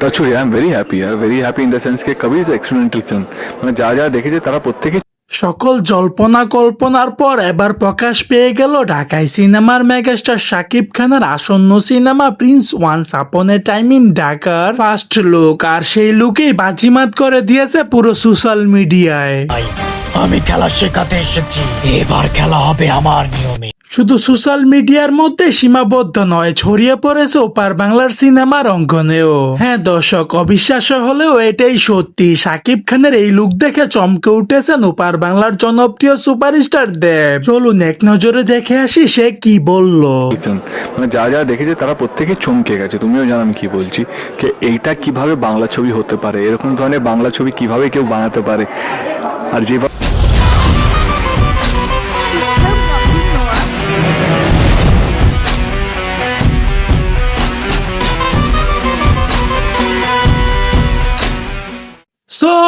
টাচুরি I am very happy R very happy in the sense কে কবি is experimental film মানে যা যা দেখেছে তারা প্রত্যেকে সকল জল্পনা কল্পনার পর এবার প্রকাশ পেয়ে গেল ঢাকায় সিনেমার মেগাস্টার শাকিব খানের আসন্ন cinema prince once upon time in ঢাকার ফার্স্ট লুক। আর সেই লুকেই বাজিমাত করে দিয়েছে পুরো সোশ্যাল মিডিয়ায়। আমি খেলা শেখাতে এসেছি। এবার খেলা হবে আমার নিয়মে। শুধু সোশ্যাল মিডিয়ার মধ্যে সীমাবদ্ধ নয় ছড়িয়ে পড়েছে ওপার বাংলার সিনেমার অঙ্গনেও। হ্যাঁ দর্শক অবিশ্বাস্য হলেও এটাই সত্যি। সাকিব খানের এই লুক দেখে চমকে উঠেছেন ওপার বাংলার জনপ্রিয় সুপারস্টার দেব। চলুন এক নজরে দেখে আসি সে কি বলল। মানে যা যা দেখেছে তারা প্রত্যেকে চমকে গেছে। তুমিও জানো আমি কি বলছি। যে এইটা কীভাবে বাংলা ছবি হতে পারে? এরকম ধরনের বাংলা ছবি কীভাবে কেউ বানাতে পারে? আর যেভাবে